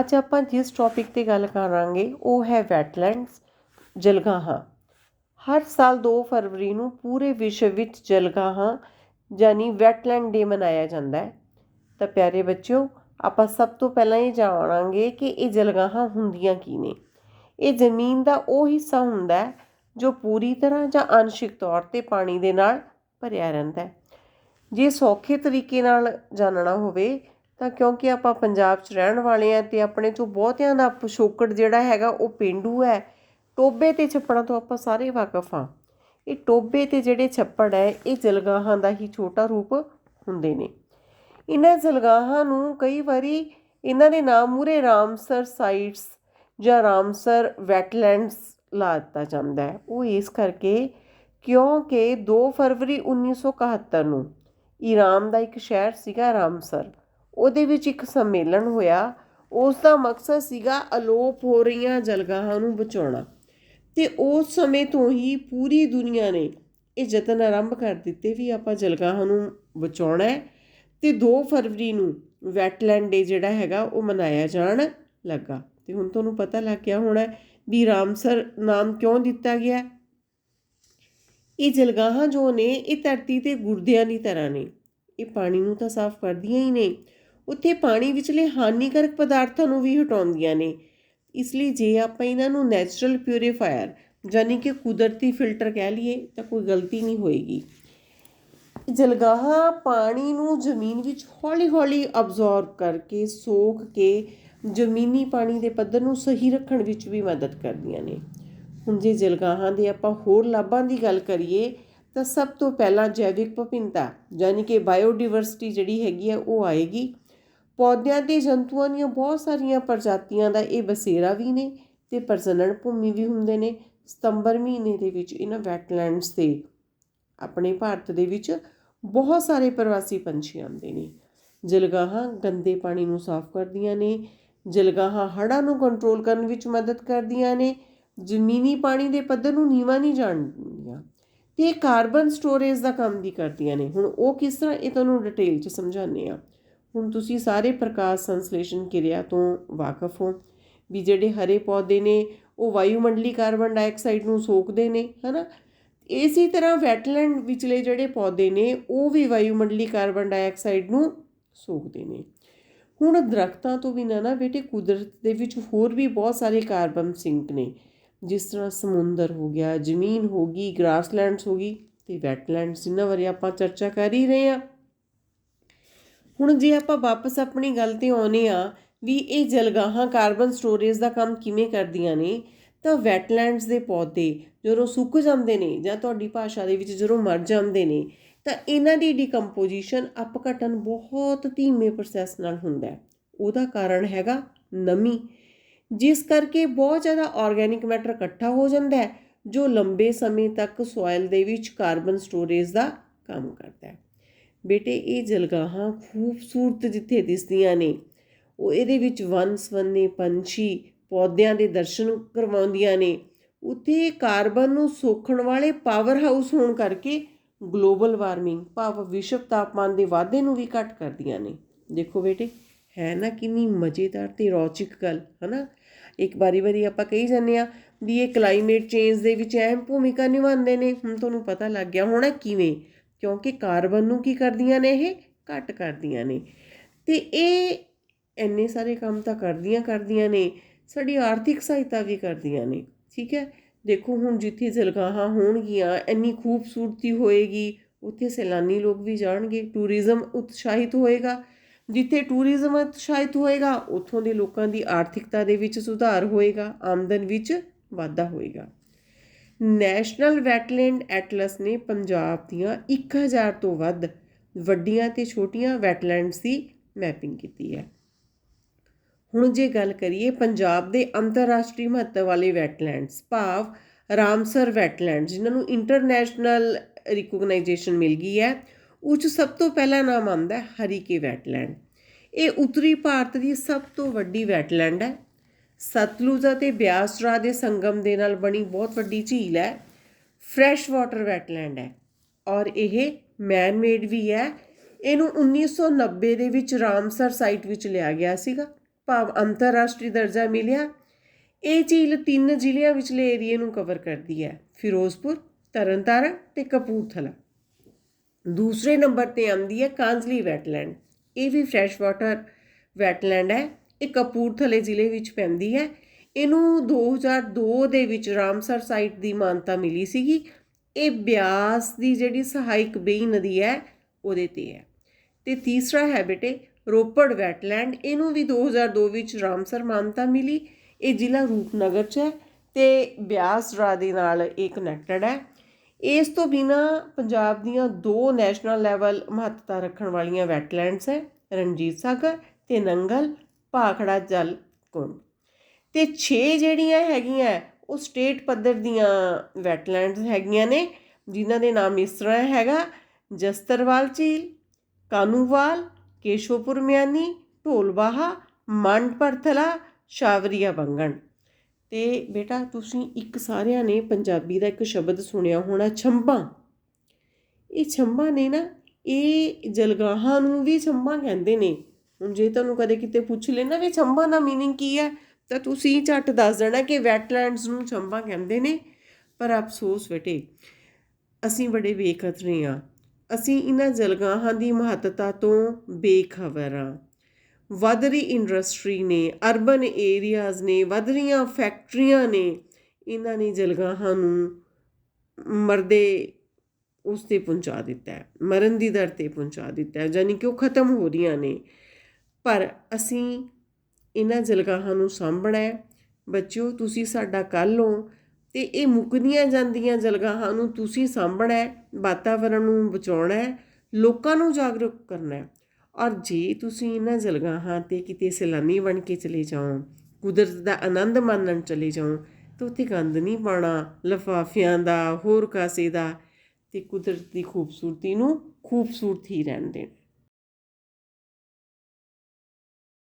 ਅੱਜ ਆਪਾਂ ਜਿਸ ਟੌਪਿਕ ਤੇ ਗੱਲ ਕਰਾਂਗੇ, ਉਹ ਹੈ ਵੈਟਲੈਂਡਸ ਜਲਗਾਹਾਂ। ਹਰ ਸਾਲ 2 ਫਰਵਰੀ ਨੂੰ ਪੂਰੇ ਵਿਸ਼ਵ ਵਿੱਚ ਜਲਗਾਹਾਂ ਯਾਨੀ ਵੈਟਲੈਂਡ ਡੇ ਮਨਾਇਆ ਜਾਂਦਾ ਹੈ। ਤਾਂ ਪਿਆਰੇ ਬੱਚਿਓ, ਆਪਾਂ ਸਭ ਤੋਂ ਪਹਿਲਾਂ ਇਹ ਜਾਣਾਂਗੇ ਕਿ ਇਹ ਜਲਗਾਹਾਂ ਹੁੰਦੀਆਂ ਕੀ ਨੇ। ਇਹ ਜ਼ਮੀਨ ਦਾ ਉਹ ਹਿੱਸਾ ਹੁੰਦਾ ਹੈ, ਜੋ ਪੂਰੀ ਤਰ੍ਹਾਂ ਜਾਂ ਅੰਸ਼ਿਕ ਤੌਰ ਤੇ ਪਾਣੀ ਦੇ ਨਾਲ ਭਰਿਆ ਰਹਿੰਦਾ ਹੈ। ਜੇ ਸੌਖੇ ਤਰੀਕੇ ਨਾਲ ਜਾਣਨਾ ਹੋਵੇ ਤਾਂ ਕਿਉਂਕਿ ਆਪਾਂ ਪੰਜਾਬ 'ਚ ਰਹਿਣ ਵਾਲੇ ਆ ਤੇ ਆਪਣੇ ਚੋਂ ਬਹੁਤਿਆਂ ਦਾ ਪਿਛੋਕੜ ਜਿਹੜਾ ਹੈਗਾ ਉਹ ਪਿੰਡੂ ਹੈ। ਟੋਬੇ ਤੇ ਛੱਪੜਾਂ ਤੋਂ ਆਪਾਂ ਸਾਰੇ ਵਾਕਿਫ ਹਾਂ। ਇਹ ਟੋਬੇ ਤੇ ਜਿਹੜੇ ਛੱਪੜ ਹੈ, ਇਹ ਜਲਗਾਹਾਂ ਦਾ ਹੀ ਛੋਟਾ ਰੂਪ ਹੁੰਦੇ ਨੇ। ਇਹਨਾਂ ਜਲਗਾਹਾਂ ਨੂੰ ਕਈ ਵਾਰੀ ਇਹਨਾਂ ਦੇ ਨਾਮ ਮੂਰੇ ਰਾਮਸਰ ਸਾਈਟਸ ਜਾਂ ਰਾਮਸਰ ਵੈਟਲੈਂਡਸ ਲਾ ਦਿੱਤਾ ਜਾਂਦਾ ਹੈ। ਉਹ ਇਸ ਕਰਕੇ ਕਿਉਂਕਿ 2 ਫਰਵਰੀ 1971 ਨੂੰ ਈਰਾਨ ਦਾ ਇੱਕ ਸ਼ਹਿਰ ਸੀਗਾ ਰਾਮਸਰ। ਉਹਦੇ ਵਿੱਚ ਇੱਕ ਸੰਮੇਲਨ ਹੋਇਆ। ਉਸ ਦਾ ਮਕਸਦ ਸੀਗਾ ਅਲੋਪ ਹੋ ਰਹੀਆਂ ਜਲਗਾਹਾਂ ਨੂੰ ਬਚਾਉਣਾ। ਤੇ ਉਸ ਸਮੇਂ ਤੋਂ ਹੀ ਪੂਰੀ ਦੁਨੀਆ ਨੇ ਇਹ ਯਤਨ ਆਰੰਭ ਕਰ ਦਿੱਤੇ ਵੀ ਆਪਾਂ ਜਲਗਾਹਾਂ ਨੂੰ ਬਚਾਉਣਾ ਹੈ ਤੇ 2 ਫਰਵਰੀ ਨੂੰ ਵੈਟਲੈਂਡ ਡੇ ਜਿਹੜਾ ਹੈਗਾ ਉਹ ਮਨਾਇਆ ਜਾਣ ਲੱਗਾ। ਤੇ ਹੁਣ ਤੁਹਾਨੂੰ ਪਤਾ ਲੱਗ ਗਿਆ ਹੋਣਾ ਵੀ ਰਾਮਸਰ ਨਾਮ ਕਿਉਂ ਦਿੱਤਾ ਗਿਆ ਇਹ ਜਲਗਾਹਾਂ ਜੋ ਨੇ ਇਹ ਧਰਤੀ ਤੇ ਗੁਰਦਿਆਂ ਦੀ ਤਰ੍ਹਾਂ ਨੇ। ਇਹ ਪਾਣੀ ਨੂੰ ਤਾਂ ਸਾਫ਼ ਕਰਦੀਆਂ ਹੀ ਨੇ। ਉੱਥੇ ਪਾਣੀ ਵਿਚਲੇ ਹਾਨੀਕਾਰਕ ਪਦਾਰਥਾਂ ਨੂੰ ਵੀ ਹਟਾਉਂਦੀਆਂ ਨੇ। ਇਸ ਲਈ ਜੇ ਆਪਾਂ ਇਹਨਾਂ ਨੂੰ ਨੈਚੁਰਲ ਪਿਊਰੀਫਾਇਰ ਯਾਨੀ ਕਿ ਕੁਦਰਤੀ ਫਿਲਟਰ ਕਹਿ ਲਈਏ ਤਾਂ ਕੋਈ ਗਲਤੀ ਨਹੀਂ ਹੋਏਗੀ। ਜਲਗਾਹਾਂ ਪਾਣੀ ਨੂੰ ਜ਼ਮੀਨ ਵਿੱਚ ਹੌਲੀ-ਹੌਲੀ ਅਬਜ਼ੌਰਬ ਕਰਕੇ, ਸੋਖ ਕੇ ਜ਼ਮੀਨੀ ਪਾਣੀ ਦੇ ਪੱਧਰ ਨੂੰ ਸਹੀ ਰੱਖਣ ਵਿੱਚ ਵੀ ਮਦਦ ਕਰਦੀਆਂ ਨੇ। ਹੁਣ ਜੇ ਜਲਗਾਹਾਂ ਦੇ ਆਪਾਂ ਹੋਰ ਲਾਭਾਂ ਦੀ ਗੱਲ ਕਰੀਏ ਤਾਂ ਸਭ ਤੋਂ ਪਹਿਲਾਂ ਜੈਵਿਕ ਵਿਭਿੰਨਤਾ ਯਾਨੀ ਕਿ ਬਾਇਓਡਾਇਵਰਸਿਟੀ ਜਿਹੜੀ ਹੈਗੀ ਆ ਉਹ ਆਏਗੀ। ਪੌਦਿਆਂ ਤੇ ਜੰਤੂਆਂ ਦੀਆਂ ਬਹੁਤ ਸਾਰੀਆਂ ਪ੍ਰਜਾਤੀਆਂ ਦਾ ਇਹ ਬਸੇਰਾ ਵੀ ਨੇ ਤੇ ਪ੍ਰਜਨਨ ਭੂਮੀ ਵੀ ਹੁੰਦੇ ਨੇ। ਸਤੰਬਰ ਮਹੀਨੇ ਦੇ ਵਿੱਚ ਇਹਨਾਂ ਵੈਟਲੈਂਡਸ ਤੇ ਆਪਣੇ ਭਾਰਤ ਦੇ ਵਿੱਚ ਬਹੁਤ ਸਾਰੇ ਪ੍ਰਵਾਸੀ ਪੰਛੀ ਆਉਂਦੇ ਨੇ। ਜਲਗਾਹਾਂ ਗੰਦੇ ਪਾਣੀ ਨੂੰ ਸਾਫ਼ ਕਰਦੀਆਂ ਨੇ, ਜਲਗਾਹਾਂ ਹੜ੍ਹਾਂ ਨੂੰ ਕੰਟਰੋਲ ਕਰਨ ਵਿੱਚ ਮਦਦ ਕਰਦੀਆਂ ਨੇ, ਜ਼ਮੀਨੀ ਪਾਣੀ ਦੇ ਪੱਧਰ ਨੂੰ ਨੀਵਾਂ ਨਹੀਂ ਜਾਣਦੀਆਂ ਦਿੰਦੀਆਂ ਤੇ ਇਹ ਕਾਰਬਨ ਸਟੋਰੇਜ ਦਾ ਕੰਮ ਵੀ ਕਰਦੀਆਂ ਨੇ। ਹੁਣ ਉਹ ਕਿਸ ਤਰ੍ਹਾਂ ਇਹ ਤੁਹਾਨੂੰ ਡਿਟੇਲ 'ਚ ਸਮਝਾਉਂਦੇ ਆ ਹੁਣ ਤੁਸੀਂ ਸਾਰੇ ਪ੍ਰਕਾਸ਼ ਸੰਸਲੇਸ਼ਣ ਕਿਰਿਆ ਤੋਂ ਵਾਕਫ ਹੋ, ਵੀ ਜਿਹੜੇ ਹਰੇ ਪੌਦੇ ਨੇ, ਉਹ ਵਾਯੂਮੰਡਲੀ ਕਾਰਬਨ ਡਾਈਆਕਸਾਈਡ ਨੂੰ ਸੋਖਦੇ ਨੇ, ਹਨਾ? ਇਸੇ ਤਰ੍ਹਾਂ ਵੈਟਲੈਂਡ ਵਿਚਲੇ ਜਿਹੜੇ ਪੌਦੇ ਨੇ, ਉਹ ਵੀ ਵਾਯੂਮੰਡਲੀ ਕਾਰਬਨ ਡਾਈਆਕਸਾਈਡ ਨੂੰ ਸੋਖਦੇ ਨੇ। ਹੁਣ ਦਰਖਤਾਂ ਤੋਂ ਬਿਨਾਂ ਨਾ ਬੇਟੇ, ਕੁਦਰਤ ਦੇ ਵਿੱਚ ਹੋਰ ਵੀ ਬਹੁਤ ਸਾਰੇ ਕਾਰਬਨ ਸਿੰਕ ਨੇ। ਜਿਸ ਤਰ੍ਹਾਂ ਸਮੁੰਦਰ ਹੋ ਗਿਆ, ਜ਼ਮੀਨ ਹੋ ਗਈ, ਗ੍ਰਾਸਲੈਂਡਸ ਹੋ ਗਈ, ਤੇ ਵੈਟਲੈਂਡਸ ਇਹਨਾਂ ਬਾਰੇ ਆਪਾਂ ਚਰਚਾ ਕਰ ਹੀ ਰਹੇ ਆ ਹੁਣ ਜੇ ਆਪਾਂ ਵਾਪਸ ਆਪਣੀ ਗੱਲ ਤੇ ਆਉਨੇ ਆ ਵੀ ਇਹ ਜਲਗਾਹਾਂ ਕਾਰਬਨ ਸਟੋਰੇਜ ਦਾ ਕੰਮ ਕਿਵੇਂ ਕਰਦੀਆਂ ਨੇ, ਤਾਂ ਵੈਟਲੈਂਡਸ ਦੇ ਪੌਦੇ ਜਦੋਂ ਸੁੱਕ ਜਾਂਦੇ ਨੇ ਜਾਂ ਤੁਹਾਡੀ ਭਾਸ਼ਾ ਦੇ ਵਿੱਚ ਜਦੋਂ ਮਰ ਜਾਂਦੇ ਨੇ, ਤਾਂ ਇਹਨਾਂ ਦੀ ਡੀਕੰਪੋਜੀਸ਼ਨ ਅਪਘਟਨ ਬਹੁਤ ਧੀਮੇ ਪ੍ਰੋਸੈਸ ਨਾਲ ਹੁੰਦਾ ਹੈ। ਉਹਦਾ ਕਾਰਨ ਹੈਗਾ ਨਮੀ। ਜਿਸ ਕਰਕੇ ਬਹੁਤ ਜ਼ਿਆਦਾ ਆਰਗੈਨਿਕ ਮੈਟਰ ਇਕੱਠਾ ਹੋ ਜਾਂਦਾ ਹੈ, ਜੋ ਲੰਬੇ ਸਮੇਂ ਤੱਕ ਸੋਇਲ ਦੇ ਵਿੱਚ ਕਾਰਬਨ ਸਟੋਰੇਜ ਦਾ ਕੰਮ ਕਰਦਾ ਹੈ। ਬੇਟੇ, ਇਹ ਜਲਗਾਹਾਂ ਖੂਬਸੂਰਤ ਜਿੱਥੇ ਦਿਸਦੀਆਂ ਨੇ, ਉਹ ਇਹਦੇ ਵਿੱਚ ਵਨ ਸਵੰਨੇ ਪੰਛੀ ਪੌਦਿਆਂ ਦੇ ਦਰਸ਼ਨ ਕਰਵਾਉਂਦੀਆਂ ਨੇ। ਉੱਥੇ ਕਾਰਬਨ ਨੂੰ ਸੋਖਣ ਵਾਲੇ ਪਾਵਰ ਹਾਊਸ ਹੋਣ ਕਰਕੇ ਗਲੋਬਲ ਵਾਰਮਿੰਗ ਭਾਵ ਵਿਸ਼ਵ ਤਾਪਮਾਨ ਦੇ ਵਾਧੇ ਨੂੰ ਵੀ ਘਟ ਕਰਦੀਆਂ ਨੇ। ਦੇਖੋ ਬੇਟੇ, ਹੈ ਨਾ ਕਿੰਨੀ ਮਜ਼ੇਦਾਰ ਤੇ ਰੌਚਕ ਗੱਲ, ਹਨਾ? ਇੱਕ ਵਾਰੀ ਵਾਰੀ ਆਪਾਂ ਕਹੀ ਜਾਂਦੇ ਆ ਵੀ ਇਹ ਕਲਾਈਮੇਟ ਚੇਂਜ ਦੇ ਵਿੱਚ ਅਹਿਮ ਭੂਮਿਕਾ ਨਿਭਾਉਂਦੇ ਨੇ। ਹੁਣ ਤੁਹਾਨੂੰ ਪਤਾ ਲੱਗ ਗਿਆ ਹੋਣਾ ਕਿਵੇਂ ਕਿਉਂਕਿ ਕਾਰਬਨ ਨੂੰ ਕੀ ਕਰਦੀਆਂ ਨੇ ਇਹ? ਘਟ ਕਰਦੀਆਂ ਨੇ। ਤੇ ਇਹ ਐਨੇ ਸਾਰੇ ਕੰਮ ਤਾਂ ਕਰਦੀਆਂ ਕਰਦੀਆਂ ਨੇ, ਸਾਡੀ ਆਰਥਿਕ ਸਹਾਇਤਾ ਵੀ ਕਰਦੀਆਂ ਨੇ, ਠੀਕ ਹੈ? ਦੇਖੋ ਹੁਣ ਜਿੱਥੇ ਜਲਗਾਹਾਂ ਹੋਣਗੀਆਂ, ਇੰਨੀ ਖੂਬਸੂਰਤੀ ਹੋਏਗੀ, ਉੱਥੇ ਸੈਲਾਨੀ ਲੋਕ ਵੀ ਜਾਣਗੇ, ਟੂਰਿਜ਼ਮ ਉਤਸ਼ਾਹਿਤ ਹੋਏਗਾ। ਜਿੱਥੇ ਟੂਰਿਜ਼ਮ ਉਤਸ਼ਾਹਿਤ ਹੋਏਗਾ, ਉੱਥੋਂ ਦੇ ਲੋਕਾਂ ਦੀ ਆਰਥਿਕਤਾ ਦੇ ਵਿੱਚ ਸੁਧਾਰ ਹੋਏਗਾ, ਆਮਦਨ ਵਿੱਚ ਵਾਧਾ ਹੋਏਗਾ। ਨੈਸ਼ਨਲ ਵੈਟਲੈਂਡ ਐਟਲਸ ਨੇ ਪੰਜਾਬ ਦੀਆਂ 1000 ਤੋਂ ਵੱਧ ਵੱਡੀਆਂ ਤੇ ਛੋਟੀਆਂ ਵੈਟਲੈਂਡਸ ਦੀ ਮੈਪਿੰਗ ਕੀਤੀ ਹੈ। ਹੁਣ ਜੇ ਗੱਲ ਕਰੀਏ ਪੰਜਾਬ ਦੇ ਅੰਤਰਰਾਸ਼ਟਰੀ ਮਹੱਤਵ ਵਾਲੇ ਵੈਟਲੈਂਡਸ, ਭਾਵ ਰਾਮਸਰ ਵੈਟਲੈਂਡ, ਜਿਨ੍ਹਾਂ ਨੂੰ ਇੰਟਰਨੈਸ਼ਨਲ ਰਿਕੋਗਨਾਈਜੇਸ਼ਨ ਮਿਲ ਗਈ ਹੈ ਉੱਚ ਸਭ ਤੋਂ ਪਹਿਲਾ ਨਾਮ ਆਉਂਦਾ ਹੈ ਹਰੀਕੇ ਵੈਟਲੈਂਡ। ਇਹ ਉੱਤਰੀ ਭਾਰਤ ਦੀ ਸਭ ਤੋਂ ਵੱਡੀ ਵੈਟਲੈਂਡ ਹੈ। ਸਤਲੁਜ ਅਤੇ ਬਿਆਸ ਦਰਿਆ ਦੇ ਸੰਗਮ ਦੇ ਨਾਲ ਬਣੀ ਬਹੁਤ ਵੱਡੀ ਝੀਲ ਹੈ। ਫਰੈਸ਼ ਵਾਟਰ ਵੈਟਲੈਂਡ ਹੈ ਔਰ ਇਹ ਮੈਨ ਮੇਡ ਵੀ ਹੈ। ਇਹਨੂੰ 1990 ਦੇ ਵਿੱਚ ਰਾਮਸਰ ਸਾਈਟ ਵਿੱਚ ਲਿਆ ਗਿਆ ਸੀਗਾ। ਭਾਵ ਅੰਤਰਰਾਸ਼ਟਰੀ ਦਰਜਾ ਮਿਲਿਆ। ਇਹ ਝੀਲ ਤਿੰਨ ਜ਼ਿਲ੍ਹਿਆਂ ਵਿਚਲੇ ਏਰੀਏ ਨੂੰ ਕਵਰ ਕਰਦੀ ਹੈ। ਫਿਰੋਜ਼ਪੁਰ, ਤਰਨਤਾਰਨ ਤੇ ਕਪੂਰਥਲਾ। ਦੂਸਰੇ ਨੰਬਰ ਤੇ ਆਉਂਦੀ ਹੈ ਕਾਂਜਲੀ ਵੈਟਲੈਂਡ। ਇਹ ਵੀ ਫਰੈਸ਼ ਵਾਟਰ ਵੈਟਲੈਂਡ ਹੈ। ਇਹ ਕਪੂਰਥਲੇ ਜ਼ਿਲ੍ਹੇ ਵਿੱਚ ਪੈਂਦੀ ਹੈ। ਇਹਨੂੰ 2002 ਦੇ ਵਿੱਚ ਰਾਮਸਰ ਸਾਈਟ ਦੀ ਮਾਨਤਾ ਮਿਲੀ ਸੀਗੀ। ਇਹ ਬਿਆਸ ਦੀ ਜਿਹੜੀ ਸਹਾਇਕ ਬੇਈ ਨਦੀ ਹੈ, ਉਹਦੇ ਤੇ ਹੈ। ਤੇ ਤੀਸਰਾ ਹੈ ਬੇਟੇ, ਰੋਪੜ ਵੈਟਲੈਂਡ ਇਹਨੂੰ ਵੀ 2002 ਵਿੱਚ ਰਾਮਸਰ ਮਾਨਤਾ ਮਿਲੀ। ਇਹ ਜ਼ਿਲ੍ਹਾ ਰੂਪਨਗਰ 'ਚ ਹੈ ਤੇ ਬਿਆਸ ਰਾ ਦੇ ਨਾਲ ਇਹ ਕਨੈਕਟਡ ਹੈ। ਇਸ ਤੋਂ ਬਿਨਾ ਪੰਜਾਬ ਦੀਆਂ ਦੋ ਨੈਸ਼ਨਲ ਲੈਵਲ ਮਹੱਤਤਾ ਰੱਖਣ ਵਾਲੀਆਂ ਵੈਟਲੈਂਡਸ ਹੈ, ਰਣਜੀਤ ਸਾਗਰ ਤੇ ਨੰਗਲ। ਭਾਖੜਾ ਜਲ ਕੁੰਡ ਤੇ 6 ਜਿਹੜੀਆਂ ਹੈਗੀਆਂ, ਉਹ ਸਟੇਟ ਪੱਧਰ ਦੀਆਂ ਵੈਟਲੈਂਡਸ ਹੈਗੀਆਂ ਨੇ, ਜਿਨ੍ਹਾਂ ਦੇ ਨਾਮ ਇਸ ਤਰ੍ਹਾਂ ਹੈਗਾ, ਜਸਤਰਵਾਲ ਝੀਲ, ਕਾਨੂੰਵਾਲ, ਕੇਸ਼ਵਪੁਰ ਮਿਆਨੀ ਢੋਲਬਾਹਾ ਮੰਡ ਪਰਥਲਾ ਸ਼ਾਵਰੀਆ ਬੰਗਣ। ਤੇ ਬੇਟਾ, ਤੁਸੀਂ ਇੱਕ ਸਾਰਿਆਂ ਨੇ ਪੰਜਾਬੀ ਦਾ ਇੱਕ ਸ਼ਬਦ ਸੁਣਿਆ ਹੋਣਾ ਛੰਬਾਂ ਇਹ ਛੰਬਾਂ ਨੇ ਨਾ, ਇਹ ਜਲਗਾਹਾਂ ਨੂੰ ਵੀ ਛੰਬਾਂ ਕਹਿੰਦੇ ਨੇ। ਹੁਣ ਜੇ ਤੁਹਾਨੂੰ ਕਦੇ ਕਿਤੇ ਪੁੱਛ ਲੈਣਾ ਵੀ ਛੰਬਾਂ ਦਾ ਮੀਨਿੰਗ ਕੀ ਹੈ, ਤਾਂ ਤੁਸੀਂ ਝੱਟ ਦੱਸ ਦੇਣਾ ਕਿ ਵੈਟਲੈਂਡਸ ਨੂੰ ਛੰਬਾਂ ਕਹਿੰਦੇ ਨੇ। ਪਰ ਅਫਸੋਸ ਬੇਟੇ, ਅਸੀਂ ਬੜੇ ਬੇਖਤਰੇ ਹਾਂ। ਅਸੀਂ ਇਹਨਾਂ ਜਲਗਾਹਾਂ ਦੀ ਮਹੱਤਤਾ ਤੋਂ ਬੇਖਬਰ ਹਾਂ। ਵੱਧ ਰਹੀ ਇੰਡਸਟਰੀ ਨੇ ਅਰਬਨ ਏਰੀਆਜ਼ ਨੇ, ਵੱਧ ਰਹੀਆਂ ਫੈਕਟਰੀਆਂ ਨੇ, ਇਹਨਾਂ ਨੇ ਜਲਗਾਹਾਂ ਨੂੰ ਮਰਦੇ ਉਸ ਤੇ ਪਹੁੰਚਾ ਦਿੱਤਾ ਹੈ, ਮਰਨ ਦੀ ਦਰ ਤੇ ਪਹੁੰਚਾ ਦਿੱਤਾ ਹੈ ਯਾਨੀ ਕਿ ਉਹ ਖਤਮ ਹੋ ਰਹੀਆਂ ਨੇ। ਪਰ ਅਸੀਂ ਇਹਨਾਂ ਜਲਗਾਹਾਂ ਨੂੰ ਸਾਂਭਣਾ ਹੈ। ਬੱਚਿਓ, ਤੁਸੀਂ ਸਾਡਾ ਕੱਲ੍ਹ ਹੋ ਤੇ ਇਹ ਮੁੱਕਦੀਆਂ ਜਾਂਦੀਆਂ ਜਲਗਾਹਾਂ ਨੂੰ ਤੁਸੀਂ ਸਾਂਭਣਾ ਹੈ, ਵਾਤਾਵਰਣ ਨੂੰ ਬਚਾਉਣਾ ਹੈ, ਲੋਕਾਂ ਨੂੰ ਜਾਗਰੂਕ ਕਰਨਾ ਹੈ। ਔਰ ਜੇ ਤੁਸੀਂ ਇਹਨਾਂ ਜਲਗਾਹਾਂ ਤੇ ਕਿਤੇ ਸੈਲਾਨੀ ਬਣ ਕੇ ਚਲੇ ਜਾਓ, ਕੁਦਰਤ ਦਾ ਆਨੰਦ ਮਾਣਨ ਚਲੇ ਜਾਓ, ਤਾਂ ਉੱਥੇ ਗੰਦ ਨਹੀਂ ਪਾਉਣਾ, ਲਫਾਫਿਆਂ ਦਾ, ਹੋਰ ਕਾਸੇ ਦਾ ਤੇ ਕੁਦਰਤ ਦੀ ਖੂਬਸੂਰਤੀ ਨੂੰ ਖੂਬਸੂਰਤ ਹੀ ਰਹਿਣ ਦੇਣਾ।